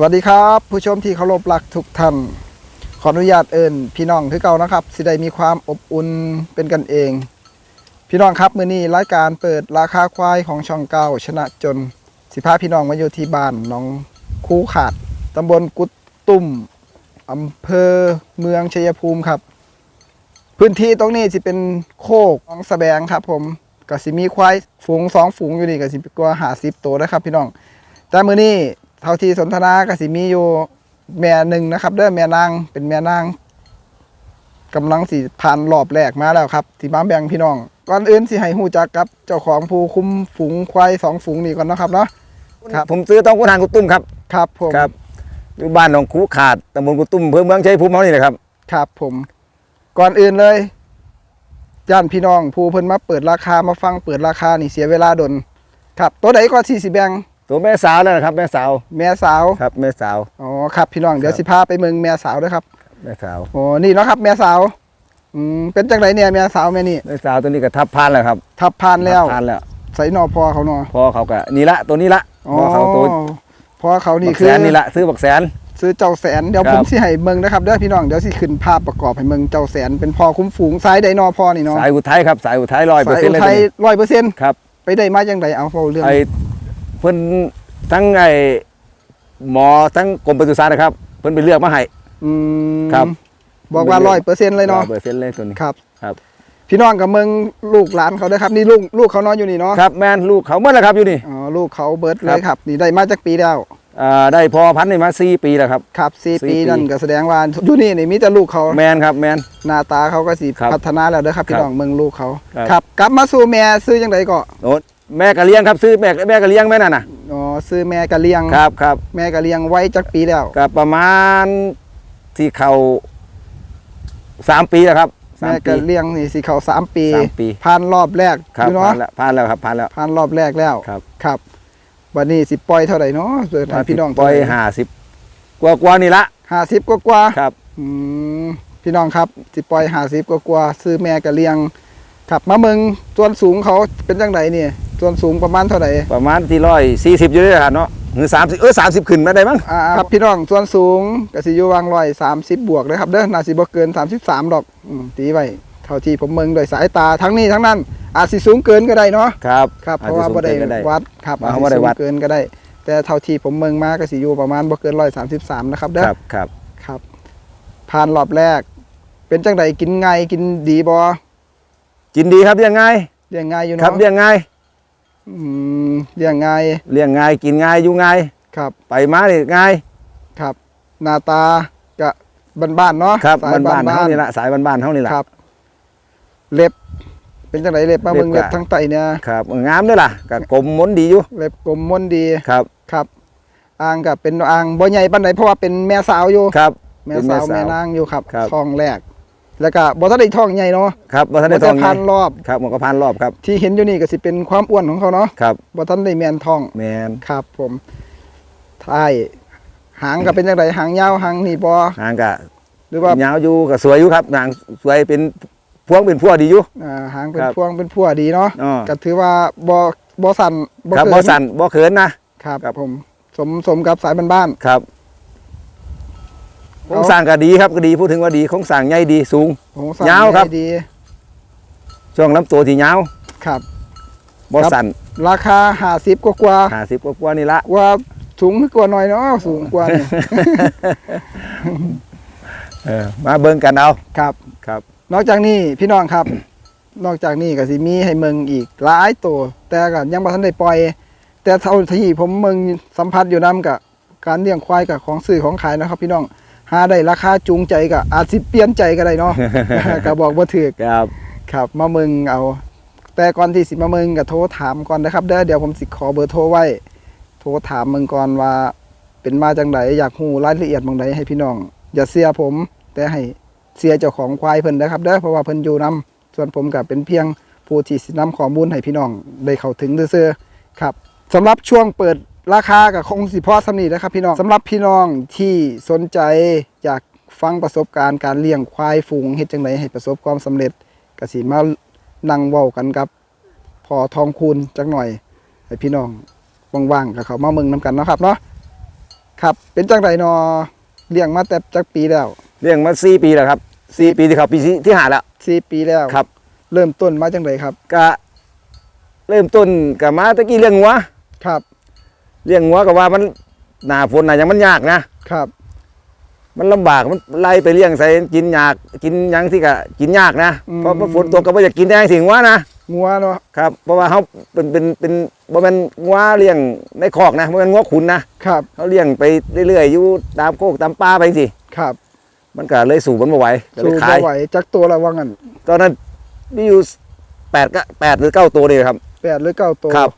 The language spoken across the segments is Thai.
สวัสดีครับ ผู้ชมที่เคารพรักทุกท่าน ขออนุญาตเอิญพี่น้องคือเก่านะครับ สิได้มีความอบอุ่นเป็นกันเอง พี่น้องครับมื้อนี้รายการเปิดราคาควายของช่องเก้าชนะจนสิพาพี่น้องมาอยู่ที่บ้านน้องคูขาดตำบลกุดตุ่มอำเภอเมืองชัยภูมิครับ พื้นที่ตรงนี้สิเป็นโคกของสแบงครับ ผมก็สิมีควายฝูงสองฝูงอยู่นี่ก็สิกว่าหาสิบตัวนะครับ พี่น้องแต่มื้อนี้ เท่าที่สนทนาก็สิมีอยู่แม่หนึ่งนะครับเด้อแม่นางเป็นแม่นางกำลังสิผ่านรอบแรกมาแล้วครับที่บ้านแบ่งพี่น้องก่อนอื่นสิให้ฮู้จักกับ เจ้าของผู้คุมฝูงควายสองฝูงนี่ก่อนเนาะครับเนาะครับผมซื้อต้องกุทางกุตุ้มครับครับผมครับอยู่บ้านหนองคูขาดตำบลกุตุ้มอำเพื่อเมืองชัยภูมิเขานี่นะครับ ครับผม ก่อนอื่นเลยย่านพี่น้องผู้เพิ่นมาเปิดราคามาฟังเปิดราคานี่เสียเวลาดนครับ ตัวใดก็ที่สิแบ่ง ตัวแม่สาวแล้วนะครับ แม่สาวแม่สาวครับ แม่สาว อ๋อครับพี่น้องเดี๋ยวครับสิพาไปเมืองแม่สาวด้วยครับแม่สาวโอ้นี่เนาะครับแม่สาวอืมเป็นจังไรเนี่ยแม่สาวแม่นี่แม่สาวตัวนี้ก็ทับพานแล้วครับ ทับพานแล้วทับพานแล้วใส่หนอพอเขาเนาะพอเขาก็นี่ละตัวนี้ละอ๋อพอเขาตัวพอเขานี่บักคืแสอนนี่ละซื้อบักแสน ซื้อเจ้าแสนเดี๋ยวครับผมสิให้เมืองนะครับเด้อพี่น้องเดี๋ยวสิขึ้นภาพประกอบให้เมืองเจ้าแสนเป็นพอคุ้มฝูงซ้ายไดนอพอนี่เนาะสายอุทัยครับสายอุทัยร้อยเปอร์สายเซ็นต์อุเลยทัยตัวนี้ร้อยเปอร์เซ็นต์ครับไปได้มาจังไดเอาเฝ้าเรื่องไอ้ เพิ่นทั้งไอ้หมอทั้งกรมปศุสัตว์นะครับ เพิ่นไปเลือกมาให้ อืมครับ บอกว่าร้อยเปอร์เซ็นต์เลยเนาะเปอร์เซ็นต์เลยตัวนี้ครับ ครับ พี่น้องกับเมืองลูกหลานเขาเด้อครับนี่ลูกลูกเขานอนอยู่นี่เนาะครับแม่นลูกเขาเมื่อไรครับอยู่นี่อ๋อลูกเขาเบิร์ดเลครัยบครับนี่ได้มาจากปีแล้วอ่าได้พอพันธุ์นี่มาสี่ปีแล้วครับครับสี่สี่ปีปีนั่นก็แสดงว่าอยู่นี่นี่มีแต่ลูกเขาแมนครับแมนหน้าตาเขาก็สิครับพัฒนาแล้วเด้อครับพี่ครับน้องเมืองลูกเขาครับครับ กลับมาสู่แม่ซื้อจังไดก็โอ้ แม่กะเลี้ยงครับซื้อแม่แม่กะเลี้ยงแม่นั่นน่ะอ๋อซื้อแม่กะเลียงครับครับแม่กะเลียงไว้จักปีแล้วก็ประมาณที่เขาสามปีแล้วครับสาแม่มปีกะเลียงนี่สิเขาสามปีสามปีผ่านรอบแรกครับอยู่ผ่าเนาะนแล้วผ่านแล้วครับผ่านแล้วผ่านรอบแรกแล้วครับครับวันนี้สิปล่อยเท่าไหร่เนาะเปิดให้พี่น้องปล่อยห้าสิบกว่ากว่านี่ละห้าสิบกว่ากว่าครับอืมพี่น้องครับสิปล่อยห้าสิบกว่ากว่าซื้อแม่กะเลียงครับมาเมืองส่วนสูงเขาเป็นจังไดนี่ ส่วนสูงประมาณเท่าไหร่ประมาณที่ร้อยสี่สิบอยู่ด้วยกันเนาะหรือสามสิบเออสามสิบขึ้นมาได้มั้งอ่าครับพี่น้องส่วนสูงก็สิอยู่วางร้อยสามสิบบวกเลยครับเด้อน่าสิบ่เกินสามสิบสามดอกอืมตีไว้เท่าที่ผมเมืองโดวยสายตาทั้งนี้ทั้งนั้น อาจสิสูงเกินก็ได้เนาะครับครับเพอจราะจว่าบ่ได้สูงเกินก็วัดครับอ่าอาจบ่สิได้สูงวัดเกินก็ได้ แต่เท่าที่ผมเมืองมาก็สิอยู่ประมาณบ่เกินร้อยสามสิบสามนะครับเด้อครับครับครับผ่านรอบแรก เป็นจังไดกินง่ายกินดีบ่กินดีครับเลี้ยงง่ายเลี้ยงง่ายอยู่ครับเนาะเลี้ยงง่าย อืมเลี้ยงง่ายเลี้ยงง่ายกินง่ายอยู่ง่าย ครับไปมานี่ง่ายครับ หน้าตาก็บ้านๆเนาะครับสายบ้านๆๆเฮานี่ละสายบ้านๆเฮานี่ละ ครับ เล็บ เป็นจังไดเล็บมาเล็บเบิ่งเล็บก็ทั้งไตเนี่ยครับงามด้วยล่ะกับกลมมนดีอยู่เล็บกลมม่วนดีครับครับอ่างกับเป็นอ่างบ่ใหญ่ปานใดเพราะว่าเป็นแม่สาวอยู่ ครับ แม่เป็นสาวแม่สาวแม่นางอยู่ครับครับ ท้องแรก แล้วก็บ่ทันได้ท้องใหญ่เนาะครับบ่ทันได้บ่ททัอนงพันรอบครับมันก็พันรอบครับ ที่เห็นอยู่นี่ก็สิเป็นความอ้วนของเขาเนาะครับบ่ทันได้แม่นท้องแมนครับ ผมท้ายหางก็เป็นจังไดหางยาวหางนี่บ่นางก็หรือว่ายาวอยู่ก็สวยอยู่ครับนางสวยเป็นพวงเป็นพวดีอยู่อ่าหางเป็นครับพวงเป็นพัวดีเนาะอ๋อก็ถือว่าบ่บ่สั่นครับเกิบ่สั่นบ่เขินนะครับครับ ผมสมสมกับสายบ้านครับ โครงสร้างก็ดีครับก็ดีพูดถึงว่าดีโครงสร้างใหญ่ดีสูงๆของสั่นยาวครับได้ดีช่วงลำตัวที่ยาวครับบ่ครับสั่นราคาห้าสิบกว่ากว่า50กว่าๆนี่ละกว่าสูงกว่าหน่อยเนาะสูงกว่านี่เออมาเบิ่งกันเอาครับครับ นอกจากนี้พี่น้องครับ นอกจากนี้ก็สิมีให้เมืองอีกหลายตัว แต่ก็ยังบ่ทันได้ปล่อย แต่เท่าที่ผมเมืองสัมผัสอยู่นํกับการเลี้ยงควายกับของซื้อของขายนะครับ พี่น้อง หาได้ราคาจูงใจก็อาจสิเปลี่ยนใจก็ได้เนาะ ก็บอกบ่ถูกครับครับ มาเมืองเอา แต่ก่อนที่สิมาเมืองก็โทรถามก่อนนะครับเด้อเดี๋ยวผมสิขอเบอร์โทรไว้ โทรถามเมืองก่อนว่า เป็นมาจังไดอยากฮู้รายละเอียดบางใดให้พี่น้อง อย่าเสียผม แต่ให้เสียเจ้าของควายเพิ่นนะครับเด้อเพราะว่าเพิ่นอยู่นํส่วนผมก็เป็นเพียงผู้ที่สินำข้อมูลให้พี่น้องได้เข้าถึงซื่อๆครับสำหรับช่วงเปิด ราคากับคงสิพอสำนีนะครับพี่น้องสำหรับพี่น้องที่สนใจอยากฟังประสบการณ์การเลี้ยงควายฝูงเฮ็ดจังไดให้ประสบความสำเร็จก็สิมานั่งเว้ากันกับพอทองคูณจักหน่อยให้พี่น้องว่างๆกับเขามาเมืองนํกันเนาะครับเนาะครับ เป็นจังไดนอเลี้ยงมาแต่จักปีแล้วเลี้ยงมาสี่ปีแล้วครับสี่ปีที่เขาปีที่ที่หาแล้วสี่ปีแล้วครับ เริ่มต้นมาจังไดครับ ก็เริ่มต้นกับมาตะกี้เลี้ยงงัวครับ เลี้ยงงัวก็ว่ามันหนาฝนหนาอย่างมันยากนะครับ มันลำบากมันไล่ไปเลี้ยงใส่กินยากกินหยังที่ก็กินยากนะอืม เพราะว่าฝนตกก็ไม่อยากกินแดงสิงว่านะงัวเนาะครับเพราะว่าเขาเป็นเป็นเป็นบ่แม่นงัวเลี้ยงในคอกนะบ่แม่นงัวขุนนะครับเขาเลี้ยงไปเรื่อยๆอยู่ตามโคกตามป่าไปสิครับมันก็เลยสู่มันบ่ไหวก็เลสู้ยบ่ขายไหวจักตัวละว่างั้นตอนนั้นมีอยู่แปดก็แปดหรือเก้าตัวนี่ครับแปดหรือเก้าตัวครับ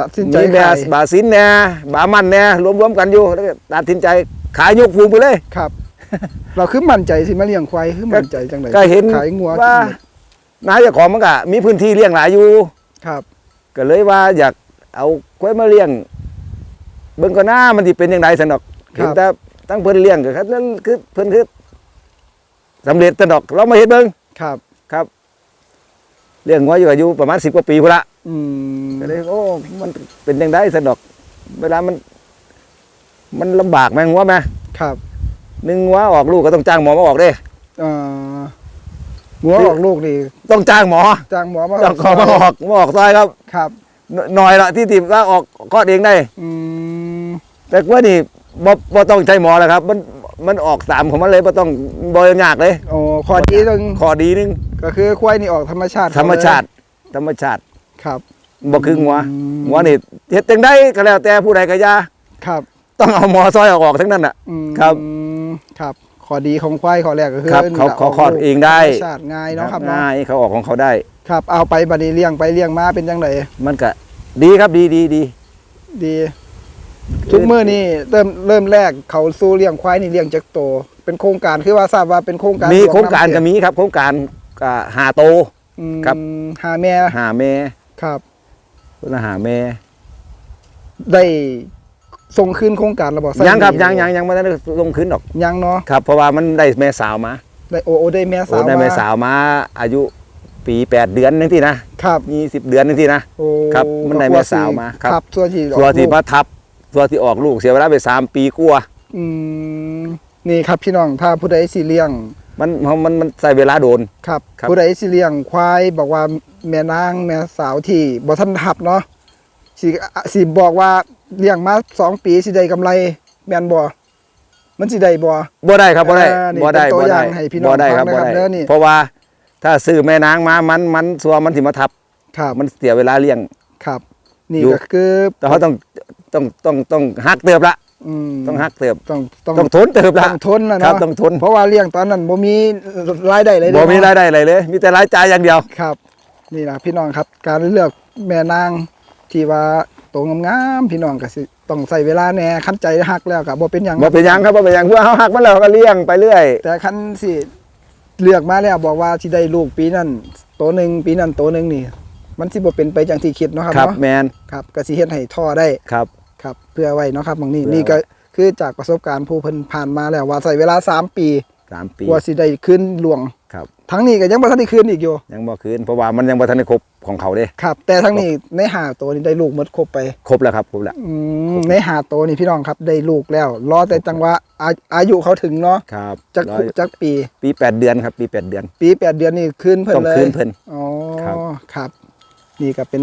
ตัดสินใจมีแม่ขายบาซินแน่บามันแน่รวมๆกันอยู่แล้วก็ตัดสินใจขายยกฟูงไปเลย ครับ เราคือมั่นใจสิมาเลี้ยงควายคือมั่นใจจังไดก็เห็นขายงัวว่าน้าเจ้าของมันก็มีพื้นที่เลี้ยงหลายอยู่ ครับ ก็เลยว่าอยากเอาควายมาเลี้ยง เบิ่งก็หน้ามันสิเป็นยังไงสนอกครับ เห็นแต่ตั้งเพิ่นเลี้ยงก็คือนั่นคือเพิ่นคือสำเร็จสนอกเรามาเห็นเบิ่งครับ ครับเลี้ยงงัวอยู่อายุประมาณ10กว่าปีพุ่นละอืม ก็เลยโอ้ มันเป็นยังไงสนอก เวลามัน มันลำบากไหมงัวไหมครับหนึ่งงัวออกลูกก็ต้องจ้างหมอมาออกเด้เอ่องัวออกลูกนี่ต้องจ้างหมอ จ้างหมอมาจ้างหมอมาออกมาออกซอยครับ ครับหน่อยละที่ติว่าออกคลอดเองได้ อืมแต่ว่านี่บ่บ่ต้องใช้หมอแล้วครับ มันมันออกตามของมันเลยบ่ต้องบ่ยากเลยโอ้ข้อดีตรงข้อดีหนึงก็คือควายนี่ออกธรรมชาติ ธรรมชาติ ธรรมชาติ ครับบ่คือหัวอืมหัวนี่เฮ็ดจังไดก็แล้วแต่ผู้ใดก็อย่าครับ ต้องเอาหมอซอยออกออกทั้งนั้นน่ะอืมครับครับข้อดีของควายข้อแรกก็คือครับเขาเขาคลอดเองได้ธรรมชาติง่ายเนาะครับเนาะง่ายเขาออกของเขาได้ ครับ เอาไปบัดนี้เลี้ยงไปเลี้ยงมาเป็นจังไดมันก็ดีครับดีดีดีดีทุกมื้อนี่เริ่มเริ่มแรกเขาสู้เลี้ยงควายนี่เลี้ยงจักโต เป็นโครงการคือว่าทราบว่าเป็นโครงการมีหลวโครงการนำเสก็มีครับ โครงการก็หาโตอืมครับหาแม่หาแม่ ครับเพิ่นหาแม่ได้ส่งคืนโครงการระบบยังครับยังยังยังไม่ได้ลงคืนดอกยังเนาะครับเพราะว่ามันได้แม่สาวมาได้โอโอได้แม่โอ้สาวได้แม่สาวมาอายุปีแปดเดือนนึงที่นะครับยี่สิบเดือนนึงที่นะโอ้ครับมันได้แม่สาวมาครับครับส่วนที่ตัวที่ออกลูกมาทับตัวที่ออกลูกเสียเวลาไปสามปีกลัวาอืมนี่ครับพี่น้องถ้าผู้ใดสิเลี้ยง มันมันมันใส่เวลาโดนครับครับผู้ใดสิเลี้ยงควายบอกว่าแม่นางแม่สาวที่บ่ทันทับเนาะสิสิบอกว่าเลี้ยงมาสองปีสิได้กำไรแม่นบ่มันสิได้บ่บ่ได้ครับบ่ได้อ่านี่บ่ได้เป็นตัวบ่อได้ย่างให้พี่น้องบ่ได้ครับฟังบ่นะครับได้เด้อนี่เพราะว่าถ้าซื้อแม่นางมามันมันสัวมันสิมาทับครับมันเสียเวลาเลี้ยงครับ นี่อยู่ก็คือแต่เขาต้องต้องต้องต้องหักเติบละ อืมต้องหักเติบต้องต้องต้องทนเติบละ ต้องทนนะครับเนาะต้องทน เพราะว่าเลี้ยงตอนนั้นบ่มีรายได้เลยเด้บ่อมีเนาะรายได้อะไรเลย มีแต่รายจ่ายอย่างเดียว ครับ นี่นะพี่น้องครับ การเลือกแม่นางที่ว่าโตวงามๆพี่น้องก็สิต้องใส่เวลาแหน่คันใจฮักแล้วก็บ่เป็นหยังบ่เป็นหยังครับบ่เป็นหยังเพื่อเฮาหักมันแล้วก็เลี้ยงไปเรื่อย แต่คันสิเลือกมาแล้วบอกว่าสิได้ลูกปีนั้นโตวหนึงปีนั้นโตวหนึงนี่ มันสิบ่เป็นไปจังที่คิดเนาะครับครับเนาะแมนครับก็สิเฮ็ดให้ท่อได้ ครับ ครับเพื่อไว้เนาะครับบางนี้เพื่อนี่ก็คือจากประสบการณ์ผู้เพิ่นผ่านมาแล้วว่าใส่เวลาสามปีสามปีกว่าสิได้ขึ้นหลวง ครับ ทั้งนี้ก็ยังบ่ทันได้คืนอีกอยู่ยังบ่คืนเพราะว่ามันยังบ่ทันได้ครบของเขาเด้ครับ แต่ทั้งนี้ในหาตัวนี้ได้ลูกหมดครบไปครบแล้วครับครบแล้ว อืมในหาตัวนี่พี่น้องครับได้ลูกแล้ว รอแต่จังหวะอาอายุเขาถึงเนาะครับจักร้อยจักปี ปีแปดเดือนครับ ปีแปดเดือน ปีแปดเดือนนี่คืนเพิ่นต้องเลยคืนเพิ่น อ๋อครับ ครับ นี่ก็เป็น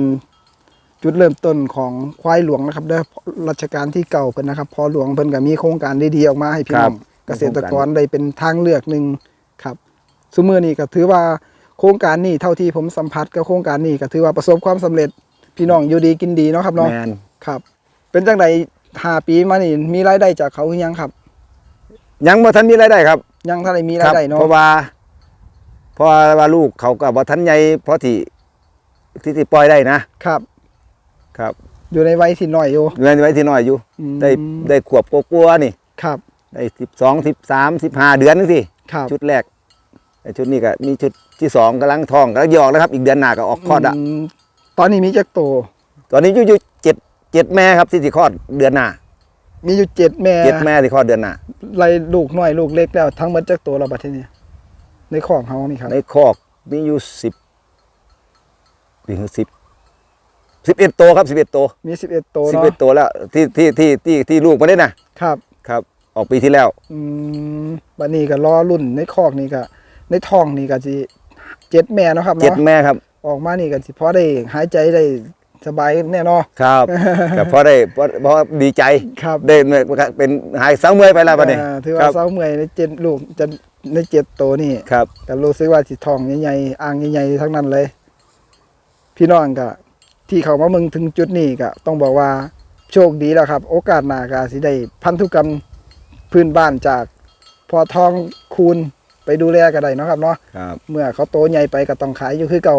จุดเริ่มต้นของควายหลวงนะครับเด้อรัชกาลที่เก่าเพิ่นนะครับ พอหลวงเพิ่นก็มีโครงการดีๆออกมาให้พี่น้องเกษตรกรได้เป็นทางเลือกหนึ่งครับซุมื้อนี้ก็ถือว่าโครงการนี้เท่าที่ผมสัมผัสกับโครงการนี้ก็ถือว่าประสบความสำเร็จพี่น้องอยู่ดีกินดีเนาะครับเนาะแมนครับ เป็นจังไดห้าปีมานี่มีรายได้จากเขาหรือยังครับ ยังบ่ทันมีรายได้ครับ ยังท่านได้มีครายรัได้เนาะเพราะว่าเพราะว่าลูกเขาก็บ่ทันใหญ่เพราะที่ที่ที่ปล่อยได้นะครับ ครับ อยู่ในวัยที่น้อยอยู่เงินไว้ที่น้อยอยู่ อืม ได้ได้ขวบกลัวาๆนี่ ครับ ได้สิบสองสิบสามสิบห้าเดือนนึงสิครับชุดแรกแต่ชุดนี้ก็มีชุดที่สองกำลังท้องกำลังจะออกแล้วครับ อีกเดือนหน้าก็ออกคลอดอะมตอนนี้มีจักโต ตอนนี้อยู่อยู่เจ็ดเจ็ดแม่ครับที่ที่คลอดเดือนหน้ามีอยู่เจ็ดแม่เจ็ดแม่ที่คลอดเดือนหน้าไล่ลูกน้อยลูกเล็กแล้วทั้งหมดจักโตแล้วบัดทีนี้ในของเฮานี่ครับในคอกมีอยู่สิบนี่คือสิบ สิบเอ็ดตัวครับสิบเอ็ดตัวมีสิบเอ็ดโตสิบเนาะเอ็ดตัวแล้วที่ที่ที่ที่ที่ลูกมาได้น่ะครับครับ ออกปีที่แล้ว อืมบัดนี้ก็รอรุ่นในคอกนี่ก็ในท้องนี่ก็สิเจ็ดแม่เนาะครับเจ็ดเนาะแม่ครับออกมานี่ก็สิพอได้หายใจได้สบายแน่เนอน ครับก็พอได้พอพอดีใจครับได้เป็นหายเสาเมื่อยไปแล้วบัดนี้อ่าถือคว่ารับเศร้าเมื่อยในเจ็ดลูกจะในเจ็ดโตวนี่ ครับ ก็รู้สึกว่าสิทองใหญ่ๆอ่างใหญ่ๆทั้งนั้นเลย พี่น้องก็ ที่เขามาเมืองถึงจุดนี้ก็ต้องบอกว่าโชคดีแล้วครับ โอกาสหน้าก็สิได้พันธุกรรมพื้นบ้านจากพอทองคูณไปดูแลก็ได้เนาะครับเนาะครับเมื่อเขาโตใหญ่ไปก็ต้องขายอยู่คือเก่า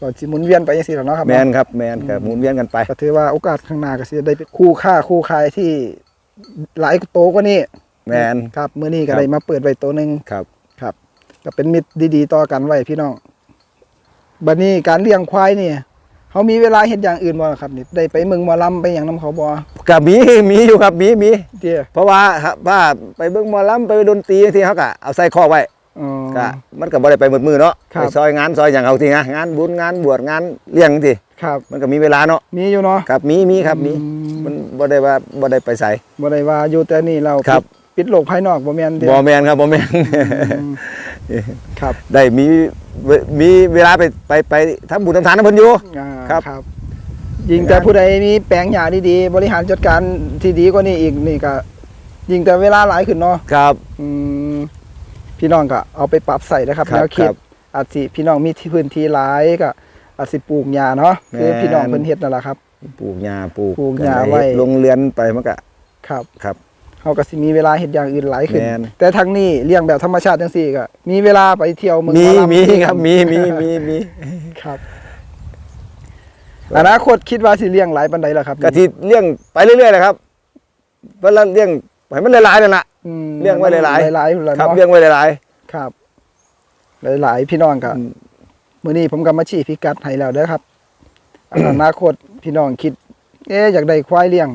ก็สิหมุนเวียนไปจังซี่แหละเนาะครับแมเนาะนครับแมนครับหมุนเวียนกันไปก็ถือว่าโอกาสข้างหน้าก็สิได้เป็นคู่ค่าคู่ขายที่หลายโตกว่านี้แมนครับเมื่อนี้ก็ครับได้มาเปิดไว้ตัวหนึ่งครับครับ ก็เป็นมิตรดีๆ ต่อกันไว้พี่น้องบัดนี้การเลี้ยงควายนี่ เขามีเวลาเห็นอย่างอื่นบ่ล่ะครับนี่ได้ไปเมืองหมอลำไปอย่างน้ำเขาบ่ก็มีมีอยู่ครับมีมีเตี้ยเพราะว่าครับว่าไปเบิ่งหมอลำไปดนตรีที่เขาก็เอาใส่ข้อไว้อ๋อก็มันก็บ่ได้ไปหมดมือเนาะครับไปซอยงานซอยอย่างเอาทีนะงานบุญงานบวชงานเลี้ยงทีครับ มันก็มีเวลาเนาะมีอยู่เนาะครับมีมีครับมีอืมมันบ่ได้ว่าบ่ได้ไปใส่บ่ได้ว่าอยู่แต่นี่เราครับปิดปิดโลกภายนอกบ่แม่นเด้บ่แมนครับบ่แมนอืมครับ ได้มี เวมีเวลาไปไปไปทำบุญทำทานให้เพิ่นอยู่ อ่าครับ ครับยิ่งแต่ผู้ใดมีแปลงหญ้าดีๆบริหารจัดการที่ดีกว่านี้อีกนี่ก็ยิ่งแต่เวลาหลายขึ้นเนาะครับ อืมพี่น้องก็เอาไปปรับใส่นะครับครับแนวคิดครับอาจสิพี่น้องมีที่พื้นที่หลายก็อาจสิปลูกหญ้าเนาะคือแม่น พี่น้องเพิ่นเฮ็ดนั่นแหละครับ ปลูกหญ้าปลูกปลูกหญ้ากันไว้ ลงเรือนไปมันก็ครับ ครับ เฮาก็สิมีเวลาเฮ็ดอย่างอื่นหลายขึ้น แม่น แต่ทั้งนี้เลี้ยงแบบธรรมชาติจังซี่ก็มีเวลาไปเที่ยวเมืองมีหอลำมีครับมีมีมีมีครับอนาคตคิดว่าสิเลี้ยงหลายปานใดล่ะครับก็ที่เลี้ยงไปเรื่อยๆเลยครับเวลาเลี้ยงให้มันหลายๆนั่นล่ะอืมเลี้ยงไว้หลายๆ หลายๆแล้วครับเนาะเลี้ยงไว้หลาย ครับ หลายๆพี่น้องก็ๆอืม มื่อนี้ผมก็มาชี้พิกัดให้แล้วเด้อครับ อนาคตพี่น้องคิด เอ๊ะอยากได้ควายเลี้ยง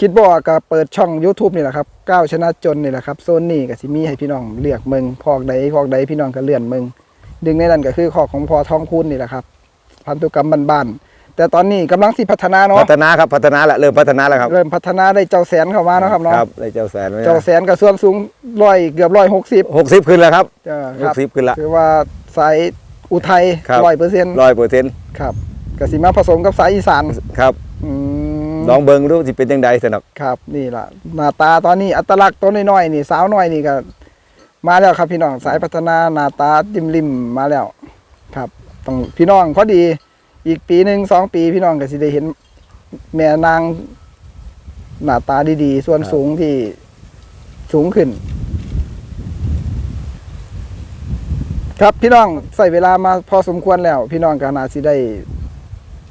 คิดบ่ก็เปิดช่อง YouTube นี่แหละครับก้าวชนะจนนี่แหละครับโซนนี้ก็สิมีให้พี่น้องเลือกเมืองคอกใดคอกใดพี่น้องก็เลื่อนเมืองดึงในนั้นก็คือคอกของพอทองคุณนี่แหละครับ พันธุกรรมบ้านๆแต่ตอนนี้กำลังสิพัฒนาเนาะพัฒนาครับพัฒนาแล้วเริ่มพัฒนาแล้วครับเริ่มพัฒนาได้เจ้าแสนเข้ามาเนาะครับเนาะครับได้เจ้าแสนไว้เจ้าแสนก็ส่วนสูงร้อยเกือบร้อยหกสิบหกสิบขึ้นแล้วครับคหรักบสิบขึ้นละถือว่าสายอุทัยครับ ร้อยเปอร์เซ็นต์ร้อยเปอร์เซ็นต์ครับกสิมาผสมกับสายอีสานครับ อืม ลองเบิ่งดูสิเป็นยังไงสนับครับนี่ล่ะหน้าตาตอนนี้อัตลักษณ์ตัวน้อยๆนี่สาวน้อยนี่ก็มาแล้วครับพี่น้องสายพัฒนาหน้าตาจิมริมมาแล้ว ครับต้องพี่น้องพอดี อีกปีหนึ่งสองปีพี่น้องก็สิได้เห็น แม่นางหน้าตาดีๆ ส่วนสูงที่สูงขึ้น ครับพี่น้องใส่เวลามาพอสมควรแล้ว พี่น้องก็น่าสิได้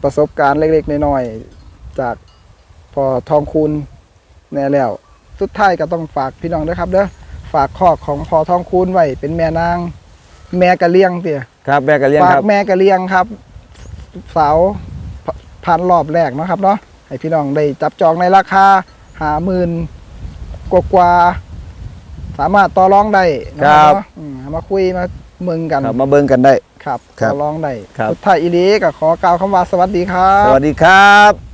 ประสบการณ์เล็กๆน้อยๆจาก พอทองคูณแน่แล้วสุดท้ายก็ต้องฝากพี่น้องด้วยครับเด้อฝากคอกของพอทองคูณไว้เป็นแม่นาง แม่กะเลี้ยงเตี่ยครับแม่ก็เลี้ยงฝาคกรับ แม่กะเลี้ยงครับสาวพพันรอบแรกเนาะครับเนาะให้พี่น้องได้จับจองในราคาหาหมื่นกว่าๆสามารถต่อรองได้นะเนาะอืมเอามาคุยมาเมืองกัน ครับมาเบิ่งกันได้ ครับครับต่อรองได้ครับ สุดท้ายอีลีก็ขอกล่าวคำว่าสวัสดีครับ สวัสดีครับ